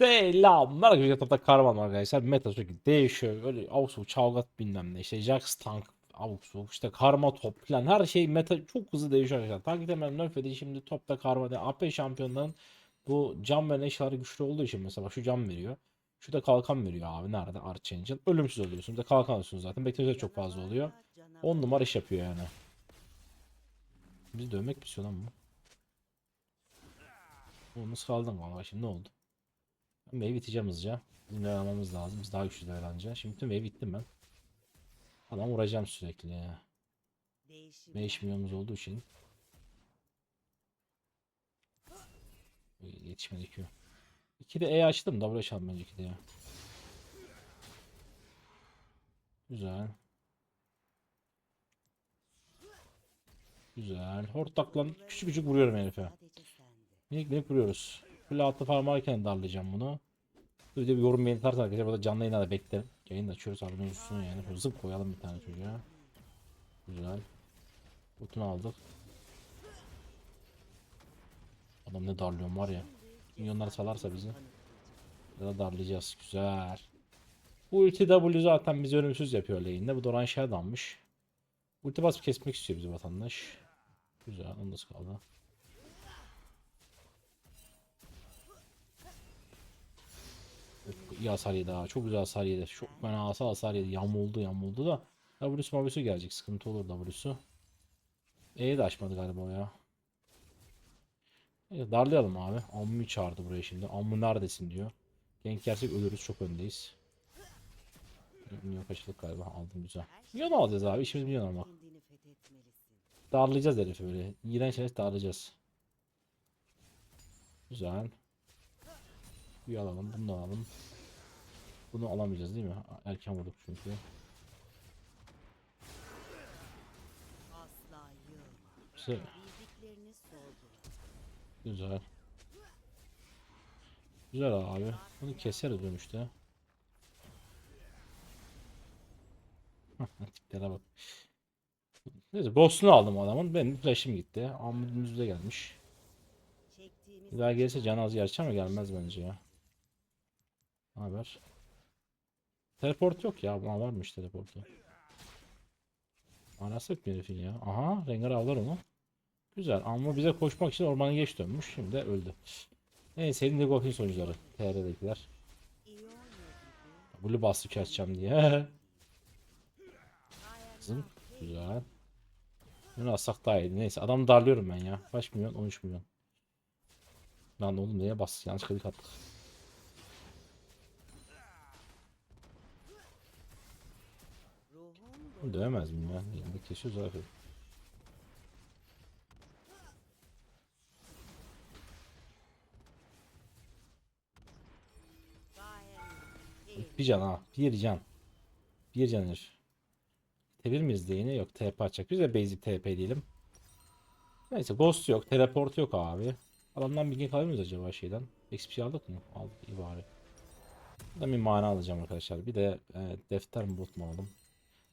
Selamlar arkadaşlar var arkadaşlar. Meta sürekli değişiyor. Öyle avuk çalgat bilmem ne. İşte Jax tank avuk işte karma top falan her şey meta çok hızlı değişiyor arkadaşlar. Takip etmeyen nöfedi şimdi topta karma değil AP şampiyonların bu cam veren eşyaları güçlü olduğu için mesela şu cam veriyor. Şu da kalkan veriyor abi. Nerede? Archangel ölümsüz oluyorsun bir de kalkan alıyorsunuz zaten. Beklentiler çok fazla oluyor. 10 numara iş yapıyor yani. Biz dövmek mi istiyor lan bu? Nasıl kaldın? Valla şimdi ne oldu ben wave biteceğim hızlıca. Bizim almamız lazım. Biz daha güçlü alınca. Şimdi tüm wave bittim ben. Adam vuracağım sürekli. 5 milyonumuz olduğu için. Yetişmedi Q. 2 de E açtım. W açalım bence 2 de ya. Güzel. Güzel. Hortlakla küçük küçük vuruyorum herife. Minik minik vuruyoruz. Kule altı farm varken darlayacağım bunu. Bir de bir yorum beğeni atarsan arkadaşlar burada canlı yayına da beklerim. Yayın da açıyoruz abi olsun yani. Şöyle zıp koyalım bir tane çocuğa. Güzel. Butunu aldık. Adam ne darlıyorum var ya. Milyonlar salarsa bizi. Ya da darlayacağız. Güzel. Bu ulti W zaten bizi ölümsüz yapıyor lane'de. Bu Doran Shadow'mış. Ulti basıp kesmek istiyor bizi vatandaş. Güzel. Onu nasıl kaldı? İyi hasar yedi ha. Çok güzel hasar yedi. Çok fena hasar yedi. Yamuldu yamuldu da. W'su W'su gelecek. Sıkıntı olur W'su. E'yi de açmadı galiba ya. Evet, darlayalım abi. Ammu'yu çağırdı buraya şimdi. Ammu neredesin diyor. Genk yersek ölürüz. Çok öndeyiz. Milyon kaçırdık galiba. Aldım güzel. Milyon alacağız abi. İşimiz milyon almak. Darlayacağız herifi böyle. İğrenç herif darlayacağız. Güzel. Bir alalım. Bunu da alalım. Bunu alamayacağız değil mi? Erken vurduk çünkü. Güzel. Güzel. Güzel abi. Bunu keseriz dönüşte. Tiplere bak. Neyse boss'unu aldım adamın. Benim flash'im gitti. Amudumuz da gelmiş. Bir daha gelirse canı az gerçi ama gelmez bence ya. Ne haber? Teleport yok ya. Buna varmış teleportu. Anası bir herifin ya. Aha Rengar avlar onu. Güzel ama bize koşmak için ormanı geç dönmüş. Şimdi de öldü. Neyse of Legends oyuncuları. TR'dekiler. Blue bastı keseceğim diye. Kızım. Güzel. Bunu alsak daha iyiydi. Neyse adam darlıyorum ben ya. Kaç milyon? 13 milyon. Lan oğlum neye bastı? Yanlış klik attık. Dövemez miyim ya? Elinde kesiyoruz abi. Bir can ha. Bir can. Bir can herif. Tebilir miyiz yine? Yok TP açacak. Biz de basic TP diyelim. Neyse ghost yok. Teleport yok abi. Adamdan bir gank alır mıyız acaba şeyden? XP aldık mı? Aldık iyi bari. Buradan bir mana alacağım arkadaşlar. Bir de e, defter mi bot?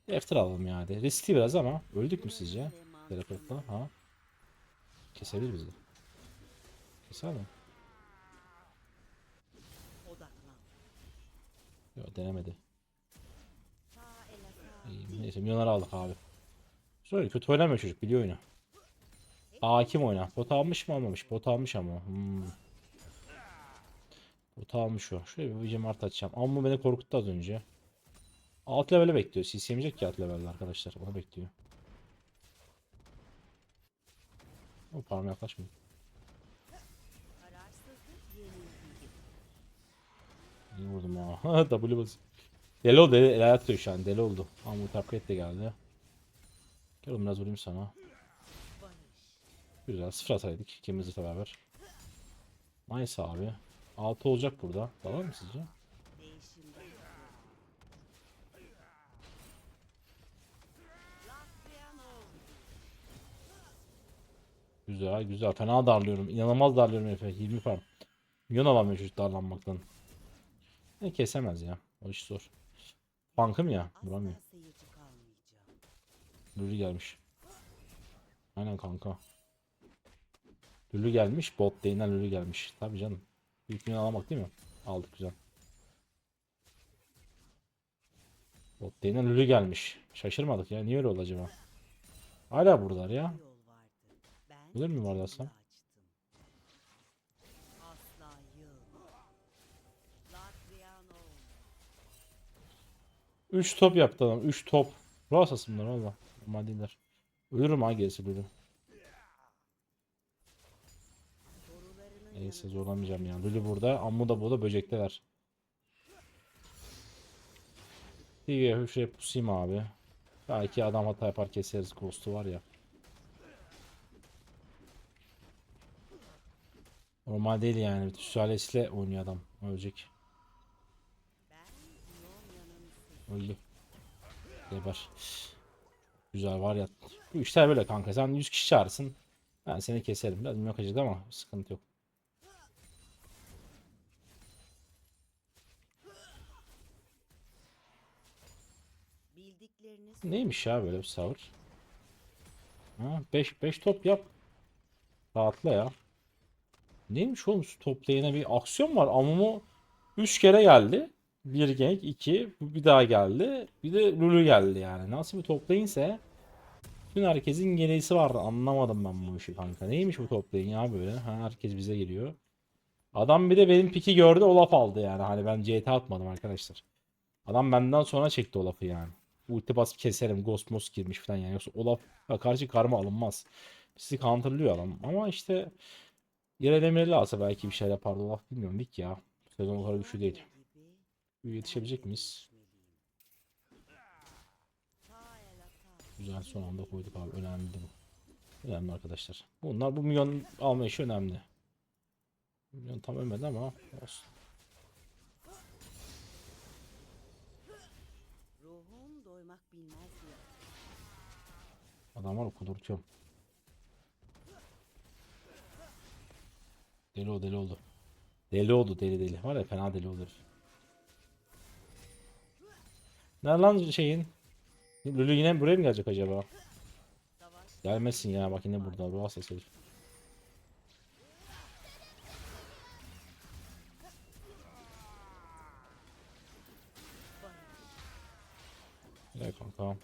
Defter alalım ya hadi. Riskli biraz ama. Öldük mü sizce? Teleportla. Ha? Kesebilir bizi. Keser mi? Yok denemedi. Neyse milyonları aldık abi. Sonra kötü oynamıyor çocuk biliyor oyunu. Hakim oyna. Bot almış mı almamış? Bot almış ama. Hmm. Bot almış o. Şöyle bir vicim art açacağım. Amma beni korkuttu az önce. Alt level'e bekliyor. CC yemeyecek ki alt level'de arkadaşlar. Onu bekliyor. O parmağı yaklaşmıyor. İyi vurdum ha. W bas. Deli oldu. Deli, el atıyor şu an. Deli oldu. Ama upgrade de geldi. Gel oğlum biraz vurayım sana. Güzel. Sıfır ataydık. İkimiz de beraber. Nice abi. 6 olacak burada. Dalar mı sizce? Güzel güzel. Fena darlıyorum. İnanılmaz darlıyorum herife. 20 farm. Milyon alamıyor çocuk darlanmaktan. Ne kesemez ya. O iş zor. Bankım ya. Vuramıyor. Lülü gelmiş. Aynen kanka. Lülü gelmiş. Bot değinden Lülü gelmiş. Tabii canım. Büyük milyon alamak değil mi? Aldık güzel. Bot lane'den Lulu gelmiş. Şaşırmadık ya. Niye öyle oldu acaba? Hala buradalar ya. Asla yılma. Latriano. 3 top yaptı adam. 3 top. Ruh bunlar valla. Normal değiller. Ölürüm ha gerisi ölürüm. Neyse zorlamayacağım ya. Lulu burada. Ammu da burada böcekteler. Diye şuraya pusayım abi. Belki adam hata yapar keseriz. Ghost'u var ya. Normal değil yani. Sülalesiyle oynuyor adam. Ölecek. Öldü. Geber. Güzel var ya. Bu işler böyle kanka. Sen 100 kişi çağırsın. Ben seni keserim. Biraz minyon acıdı ama sıkıntı yok. Neymiş ya böyle bir sahur? Ha 5 5 top yap. Rahatla ya. Neymiş oğlum toplayana bir aksiyon var. Amumu 3 kere geldi. Bir gank, iki, bu bir daha geldi. Bir de Lulu geldi yani. Nasıl bir toplayınsa Tüm herkesin gelesi vardı. Anlamadım ben bu işi kanka. Neymiş bu toplayın ya böyle? Ha, herkes bize geliyor. Adam bir de benim piki gördü Olaf aldı yani. Hani ben CT atmadım arkadaşlar. Adam benden sonra çekti Olaf'ı yani. Ulti basıp keserim. Ghost Moss girmiş falan yani. Yoksa Olaf'a karşı karma alınmaz. Bizi counterlıyor adam. Ama işte Yerelemeleri alsa belki bir şey yapardı Olaf bilmiyorum. Lig ya. Sezon olarak güçlü değil. Yetişebilecek miyiz? Güzel son anda koyduk abi. Önemli bu. Önemli arkadaşlar. Bunlar bu milyon alma işi önemli. Milyon tam ölmedi ama olsun. Adam var kudurtuyorum. Deli oldu deli oldu. Deli oldu deli deli. Var ya fena deli olur. Nerede lan şeyin? Lülü yine buraya mı gelecek acaba? Gelmesin ya bak yine burada. Ruh hastası herif. Gel kanka.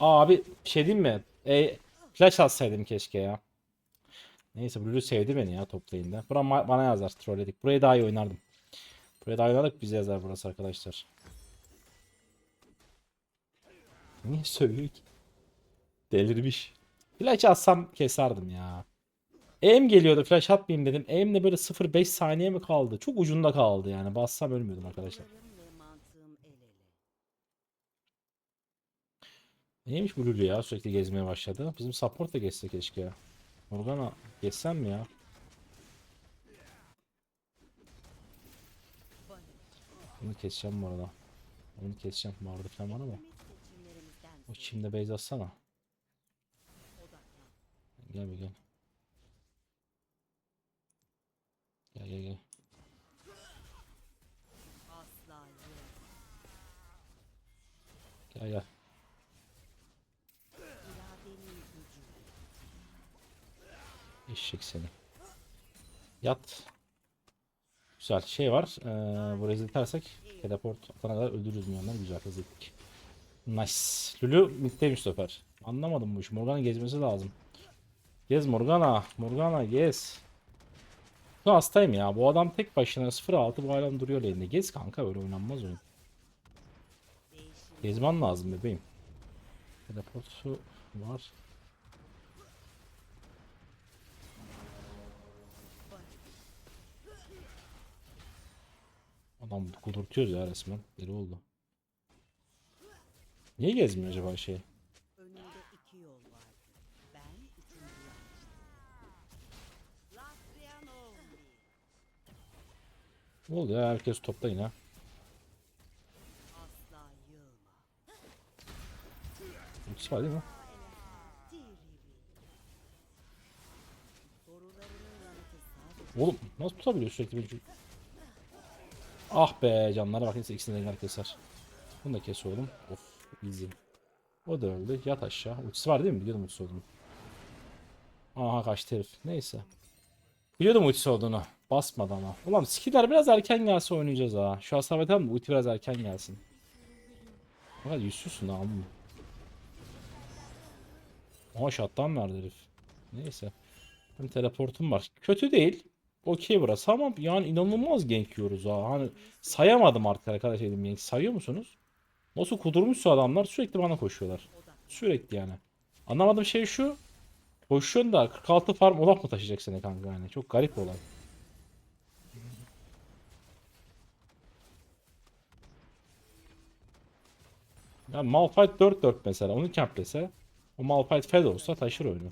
Abi şey diyeyim mi? E, flash atsaydım keşke ya. Neyse Blue sevdi beni ya toplayında. Bura bana yazar trolledik. Burayı daha iyi oynardım. Burayı daha iyi oynadık bize yazar burası arkadaşlar. Niye sövüyor ki? Delirmiş. Flash atsam keserdim ya. Aim geliyordu flash atmayayım dedim. Aim de böyle 0.5 saniye mi kaldı? Çok ucunda kaldı yani. Bassam ölmüyordum arkadaşlar. Duygularım ve mantığım el ele. Neymiş bu Lulu ya sürekli gezmeye başladı. Bizim support da geçse keşke. Morgana geçsem mi ya? Bunu keseceğim bu arada. Onu keseceğim. Vardı falan var ama. O çimde base atsana. Gel bir gel. Gel gel gel. Gel gel. Eşek seni. Yat. Güzel şey var. Ee, burayı izletersek teleport atana kadar öldürürüz milyonlar. Güzel hızlı ettik. Nice. Lulu middeymiş bu sefer. Anlamadım bu işi. Morgana gezmesi lazım. Gez Morgana. Morgana gez. Bu hastayım ya. Bu adam tek başına 0-6 bu adam duruyor elinde. Gez kanka öyle oynanmaz oyun. Gezman lazım bebeğim. Teleportu var. Adam kudurtuyoruz ya resmen. Deli oldu. Niye gezmiyor acaba şey? Ne oldu ya? Herkes topta yine. Ultisi var değil mi? Oğlum nasıl tutabiliyor sürekli bir? Ah be canlara bak neyse ikisini de keser. Bunu da kes oğlum. Of easy. O da öldü. Yat aşağı. Ultisi var değil mi? Biliyordum ultisi olduğunu. Aha kaçtı herif. Neyse. Biliyordum ultisi olduğunu. Basmadı ama. Ulan skiller biraz erken gelse oynayacağız ha. Şu asavet tamam da ulti biraz erken gelsin. Fakat yüzsüzsün ha amma. Aha şattan verdi herif. Neyse. Benim teleportum var. Kötü değil. Okey burası ama yani inanılmaz gank yiyoruz ha. Hani sayamadım artık arkadaşlar dedim gank. Sayıyor musunuz? Nasıl kudurmuşsa adamlar sürekli bana koşuyorlar. Sürekli yani. Anlamadığım şey şu. Koşuyorsun da 46 farm olaf mı taşıyacak seni kanka yani. Çok garip olay. Ya Malphite 4-4 mesela onu camplese o Malphite fed olsa taşır oyunu.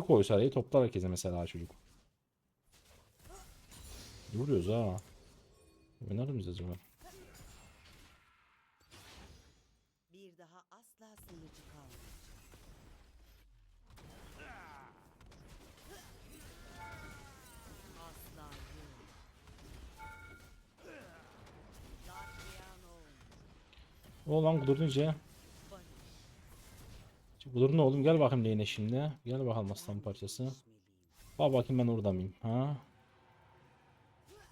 Bir koysa arayı toplar herkese mesela çocuk. Vuruyoruz ha. Oynar mıyız acaba? Bir daha asla sınırcı kalmayacak. Asla yok. Latvian ol. O lan iyice. Kudurdun oğlum gel bakayım lane'e şimdi. Gel bakalım aslan parçası. Bak bakayım ben orada mıyım ha?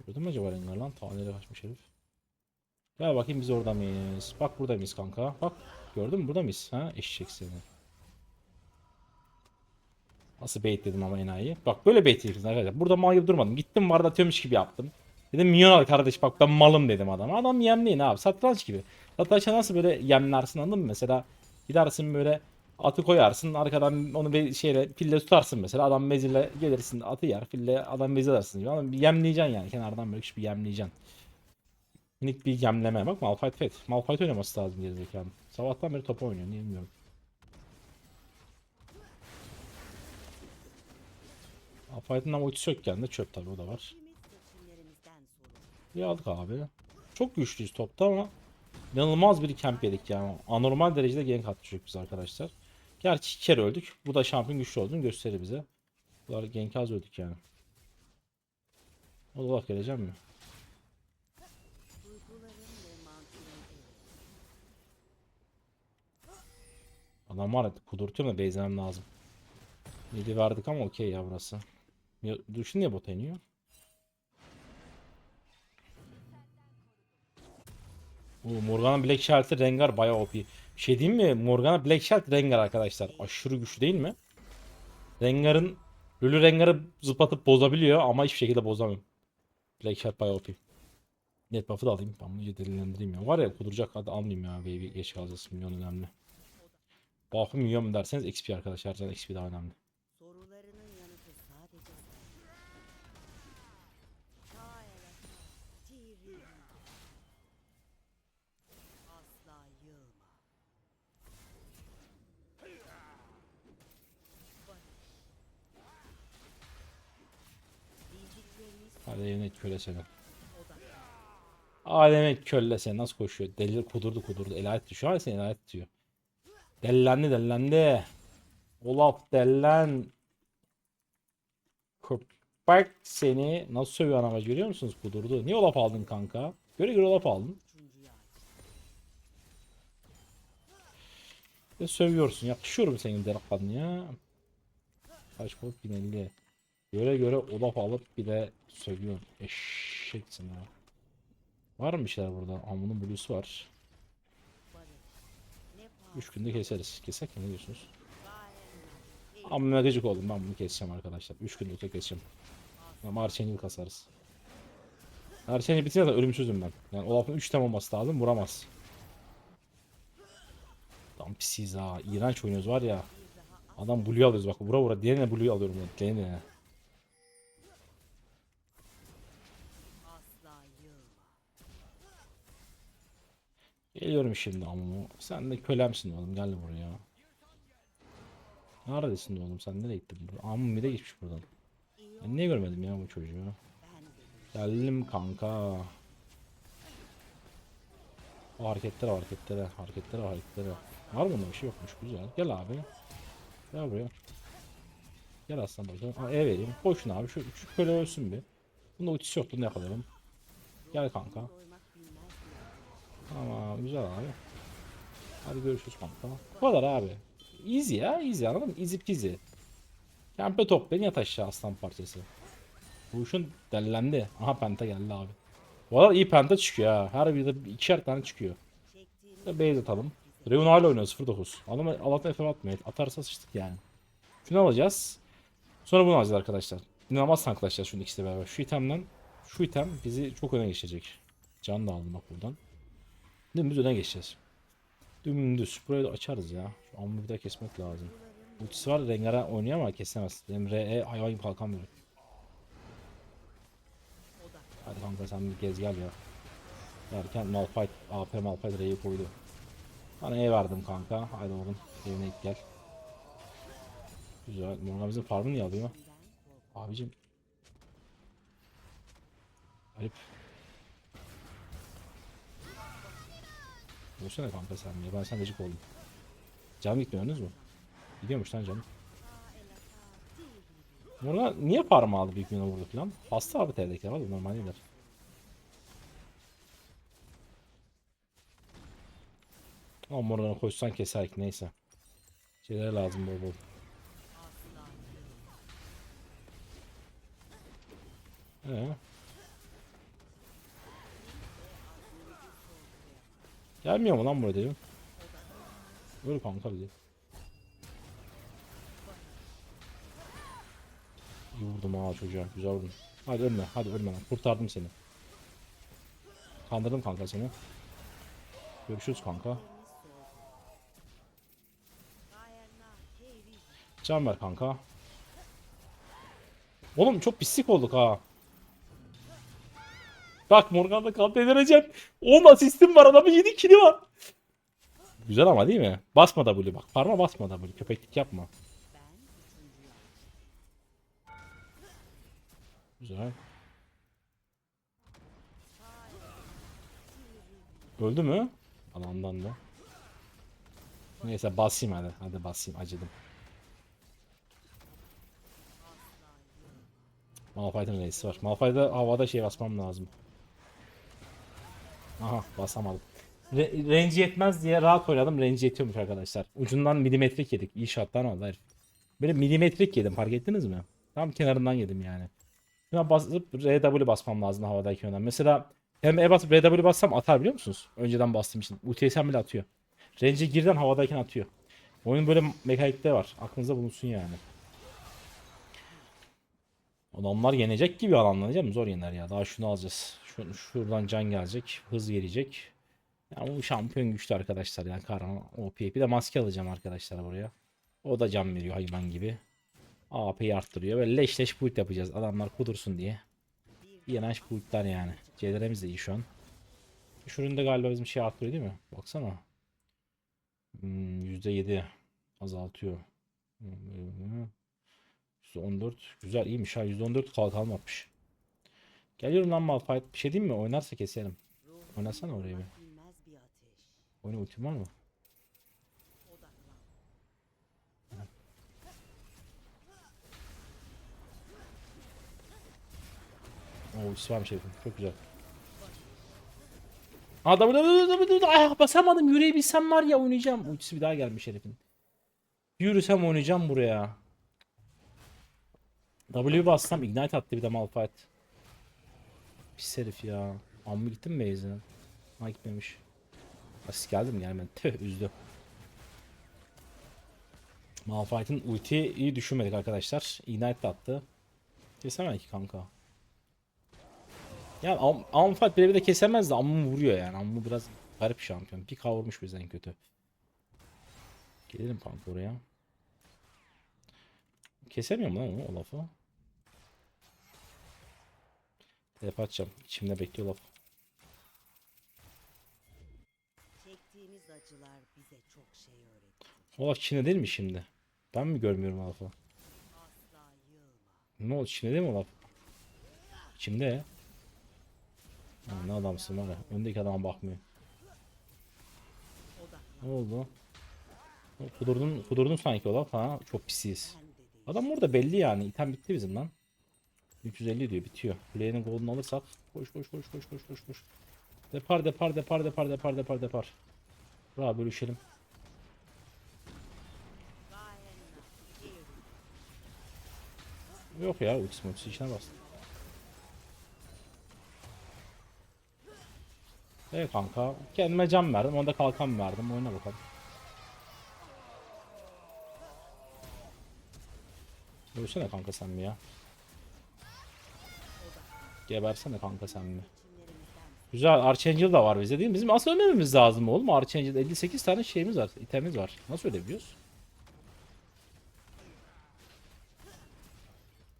Gördün mü acaba Rengar lan? Ta nereye kaçmış herif. Gel bakayım biz orada mıyız? Bak burada mıyız kanka? Bak gördün mü burada mıyız? Ha eşek seni. Nasıl bait dedim ama enayi. Bak böyle bait yediniz arkadaşlar. Burada mal gibi durmadım. Gittim vardı atıyormuş gibi yaptım. Dedim minyon al kardeş bak ben malım dedim adama. Adam yemleyin abi. Satranç gibi. Satrançta nasıl böyle yemlersin anladın mı? Mesela gidersin böyle atı koyarsın arkadan onu bir şeyle fille tutarsın mesela adam mezile gelirsin atı yer fille adam mezil edersin gibi ama bir yemleyeceksin yani kenardan böyle bir yemleyeceksin. Minik bir yemleme bak Malphite Fed. Malphite oynaması lazım gerizekalı. Sabahtan beri top oynuyor niye bilmiyorum. Malphite'ın ama ultisi yok kendi çöp tabi o da var. İyi aldık abi. Çok güçlüyüz topta ama inanılmaz bir camp yedik yani. Anormal derecede gank atmıştık biz arkadaşlar. Gerçi iki kere öldük. Bu da şampiyon güçlü olduğunu gösterir bize. Bunlar gank az öldük yani. O da bak geleceğim mi? Adam var ya kudurtuyorum da base'lemem lazım. 7 verdik ama okey ya burası. Düşün niye bota iniyor? Oo, Morgana Black Shelter Rengar bayağı OP. Şey diyeyim mi? Morgana Black Shelter Rengar arkadaşlar. Aşırı güçlü değil mi? Rengar'ın Lulu Rengar'ı zıplatıp bozabiliyor ama hiçbir şekilde bozamıyor. Black Shelter bayağı OP. Net buff'ı da alayım. Ben bunu delilendireyim ya. Var ya kuduracak hadi almayayım ya. Wave'i geç kalacağız. Milyon önemli. Buff'ı milyon mu derseniz XP arkadaşlar. Zaman XP daha önemli. Alemet köle seni. Alemet kölle seni nasıl koşuyor? Deli kudurdu kudurdu. Elalet diyor. Şu an seni elalet diyor. Dellendi dellendi. Olaf dellen. Köpek seni nasıl sövüyor anamaz görüyor musunuz? Kudurdu. Niye Olaf aldın kanka? Göre göre Olaf aldın. Ve sövüyorsun. Yakışıyorum senin delikanlı ya. Kaç kod 1050. Göre göre Olaf alıp bir de sövüyorsun. Eşeksin ha. Var mı bir şeyler burada? Amunun blue'su var. Barış. Ne 3 günde keseriz. Kesek mi ne diyorsunuz? Amma gıcık oldum ben bunu keseceğim arkadaşlar. 3 günlük de keseceğim. Ama Arçen'i kasarız. Arçen'i bitince de ölümsüzüm ben. Yani Olaf'ın 3 tem olması lazım vuramaz. Tam pisiz ha. İğrenç oynuyoruz var ya. Adam Blue'yu alıyoruz bak. Vura vura. Diğerine Blue'yu alıyorum. Diğerine. Geliyorum şimdi amumu. Sen de kölemsin oğlum. Gel buraya. Neredesin oğlum? Sen nereye gittin? Amum bir de geçmiş buradan. Ben niye görmedim ya bu çocuğu? Geldim kanka. O hareketlere hareketlere hareketlere hareketlere. Var bunda bir şey yokmuş güzel. Gel abi. Gel buraya. Gel aslan bakalım. Ha, E vereyim. Koşun abi. Şu, şu köle ölsün bir. Bunda ultisi yoktu ne yakalayalım. Gel kanka. Tamam güzel abi. Hadi görüşürüz kanka. Bu kadar abi. Easy ya easy anladın mı? Easy peasy. Kempe toplayın yat aşağı aslan parçası. Bu işin dellendi. Aha penta geldi abi. Bu arada iyi penta çıkıyor ha. Her birde ikişer tane çıkıyor. De base atalım. Reun hala oynuyor 09. Adam Allah'tan FM atmıyor. Atarsa sıçtık yani. Şunu alacağız. Sonra bunu alacağız arkadaşlar. İnanılmaz tanklaşacağız şunun ikisi beraber. Şu itemden şu item bizi çok öne geçirecek. Can da aldım bak buradan. Dümdüz öne geçeceğiz. Dümdüz. Burayı da açarız ya. Şu ammu bir daha kesmek lazım. Ultisi var Rengar'a oynuyor ama kesemez. Benim RE hayvan gibi kalkan böyle. Hadi kanka sen bir gez gel ya. Derken Malphite, AP Malphite R'yi koydu. Bana E verdim kanka. Haydi oğlum. Evine git gel. Güzel. Morgan bizim farmı niye alıyor? Abicim. Garip. Boşuna kanka sen ya. Ben sen gıcık oldum. Canım gitmiyorsunuz mu? Gidiyormuş lan canım. Morgan niye parmağı aldı büyük vurdu falan? Hasta abi TR'dekiler var normal değiller. Ama Morgan'a koşsan keser ki neyse. Şeyler lazım bol bol. Ee? Gelmiyor mu lan buraya dedim. Öyle kanka bir de. İyi vurdum ha çocuğa. Güzel vurdum. Hadi ölme. Hadi ölme lan. Kurtardım seni. Kandırdım kanka seni. Görüşürüz kanka. Can ver kanka. Oğlum çok pislik olduk ha. Bak Morgan'da kamp vereceğim. 10 asistim var adamın 7 kili var. Güzel ama değil mi? Basma W bak. Parma basma W. Köpeklik yapma. Güzel. Öldü mü? Alandan da. Neyse basayım hadi. Hadi basayım acıdım. Malphite'ın reisi var. Malphite'da havada şey basmam lazım. Aha basamadım. Re range yetmez diye rahat oynadım. Range yetiyormuş arkadaşlar. Ucundan milimetrik yedik. İyi shot'tan oldu herif. Böyle milimetrik yedim fark ettiniz mi? Tam kenarından yedim yani. Şuna basıp RW basmam lazım havadayken önden. Mesela hem E basıp RW bassam atar biliyor musunuz? Önceden bastığım için. UTSM bile atıyor. Range'e girden havadayken atıyor. Oyun böyle mekanikte var. Aklınızda bulunsun yani. Adamlar yenecek gibi alanlanacak Zor yener ya. Daha şunu alacağız. Şu, şuradan can gelecek. Hız gelecek. Ya bu şampiyon güçlü arkadaşlar ya. Kahraman OP. Bir de maske alacağım arkadaşlar buraya. O da can veriyor hayvan gibi. AP'yi arttırıyor. Böyle leş leş build yapacağız. Adamlar kudursun diye. İğrenç buildler yani. CDR'miz de iyi şu an. Şu üründe galiba bizim şey arttırıyor değil mi? Baksana. Hmm, %7 azaltıyor. Hmm, %14. Güzel iyiymiş ha. %14 kalkan yapmış. Geliyorum lan Malphite. Bir şey diyeyim mi? Oynarsa keselim. Oynasana oraya bir. Oyna ultim var mı? Oo ultisi varmış herifin. Çok güzel. Adam ah basamadım yürüyebilsem var ya oynayacağım. Ultisi bir daha gelmiş herifin. Yürüsem oynayacağım buraya. W bassam ignite attı bir de Malphite. Pis herif ya. Amma gittin mi base'ine? Ha gitmemiş. Asist geldi mi gelmedi. Tüh üzdü. Malphite'ın ulti iyi düşünmedik arkadaşlar. Ignite de attı. Kesemem ki kanka. Yani Am Amfat birebir de kesemez de Ammu vuruyor yani. Ammu biraz garip şampiyon. Bir kavurmuş bizden kötü. Gelelim kanka oraya. Kesemiyor mu lan onu, o Tep atacağım. İçimde bekliyor laf. Çektiğimiz acılar bize çok şey öğretti. O laf Çin'de değil mi şimdi? Ben mi görmüyorum lafı? Ne oldu Çin'de değil mi laf? İçimde. Ha, ne adamsın var ya. Öndeki adama bakmıyor. Ne oldu? Kudurdun, kudurdun sanki o laf ha. Çok pisiyiz. Adam burada belli yani. İtem bitti bizim lan. 350 diyor bitiyor. Kuleyenin golünü alırsak koş koş koş koş koş koş koş. Depar depar depar depar depar depar depar. Bra bölüşelim. Yok ya ultisi multisi içine bastı. Evet kanka. Kendime can verdim. Onda kalkan verdim. Oyna bakalım. Ölsene kanka sen mi ya? Gebersene kanka sen mi? Güzel. Archangel da var bizde değil mi? Bizim asıl ölmememiz lazım oğlum. Archangel 58 tane şeyimiz var. itemimiz var. Nasıl ölebiliyoruz?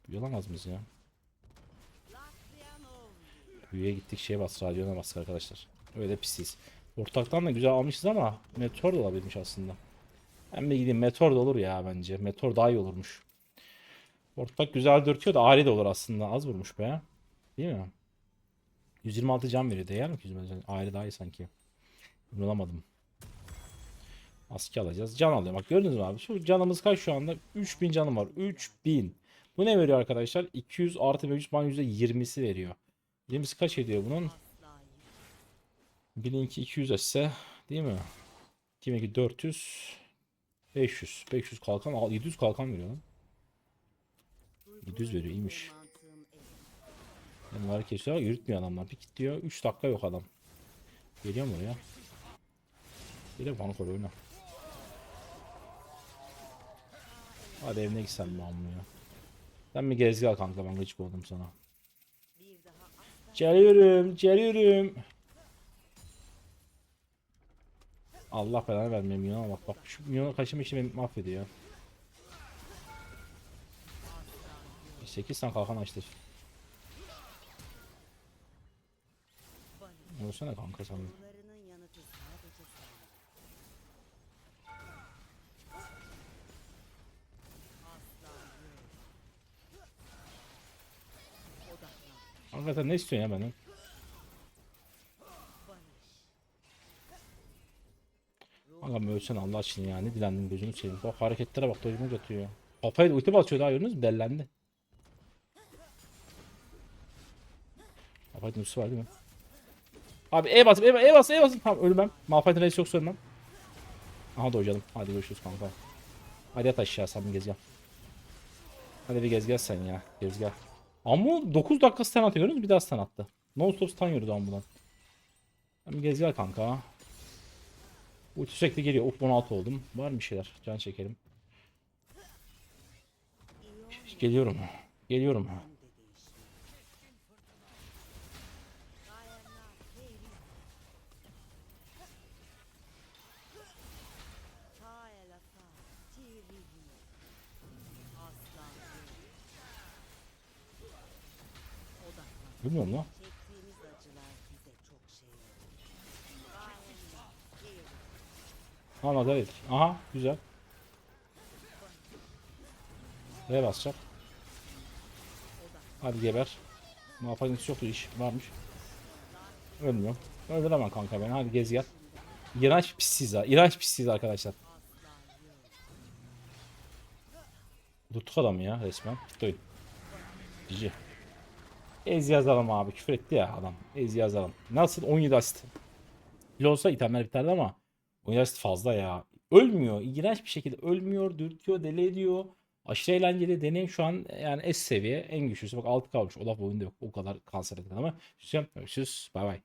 Yalamaz mıyız ya? Büyüye gittik şeye bas, radyona bastık arkadaşlar. Öyle pisiz. Ortaktan da güzel almışız ama meteor da olabilmiş aslında. Ben bir gideyim meteor da olur ya bence. Meteor daha iyi olurmuş. Ortak güzel dürtüyor da ari de olur aslında. Az vurmuş be. Değil mi? 126 can veriyor. Değer mi ki 126 can? Aile daha iyi sanki. Emin olamadım. Aski alacağız. Can alıyor. Bak gördünüz mü abi? Şu canımız kaç şu anda? 3000 canım var. 3000. Bu ne veriyor arkadaşlar? 200 artı mevcut ban %20'si veriyor. 20'si kaç ediyor bunun? 1002 200 etse değil mi? 22 400 500 500 kalkan al- 700 kalkan veriyor lan. 700 veriyor iyiymiş. Bunları kesiyor yürütmüyor adamlar. Bir kilitliyor 3 dakika yok adam. Geliyor mu oraya? Geliyor bana koy oyna. Hadi evine gitsen ben ya. Sen bir gezgel kanka ben gıcık oldum sana. Geliyorum, geliyorum. Allah belanı vermeyeyim Yunan'a bak bak şu Yunan'a kaçırma işi beni mahvediyor. 8 tane kalkan açtır. Olsana kanka sen. Kanka sen ne istiyorsun ya? Kanka bir ölsene Allah aşkına ya ne dilendin gözünü seveyim. Bak hareketlere bak dojuma atıyor ya. Kafayı ulti basıyor daha gördünüz mü? Dellendi. Malphite'in ultisi var değil mi? Abi E basıp E, bas- e bas E basın. Tamam ölmem. Malphite'in reis yoksa ölmem. Aha dojladım. Hadi görüşürüz kanka. Hadi yat aşağı sen bir gez gel. Hadi bir gez gel sen ya. Gez gel. Ama 9 dakika stun atıyor gördünüz mü? Bir daha stun attı. No stop stun yürüdü ambulan. Ben bir gez gel kanka. Ulti sürekli geliyor. Uf 16 oldum. Var mı şeyler? Can çekelim. Geliyorum. Geliyorum. Tirihi. Ha nazar ettik. Aha güzel. Re basacak. Hadi geber. Muhafazası yoktu iş varmış. Ölmüyor. Öldüremem kanka beni. Hadi gez gel. İğrenç pissiz ha. İğrenç pissiz arkadaşlar. Tuttuk adamı ya resmen. Tuttu. Cici. Ez yazalım abi. Küfür etti ya adam. Ez yazalım. Nasıl 17 asist. Bile olsa itemler biterdi ama 17 asist fazla ya. Ölmüyor. İğrenç bir şekilde ölmüyor. Dürtüyor. Deli ediyor. Aşırı eğlenceli. Deneyim şu an yani S seviye. En güçlüsü. Bak 6 kalmış. Olaf oyunda yok. O kadar kanser edildi ama. Görüşürüz. Bay bay.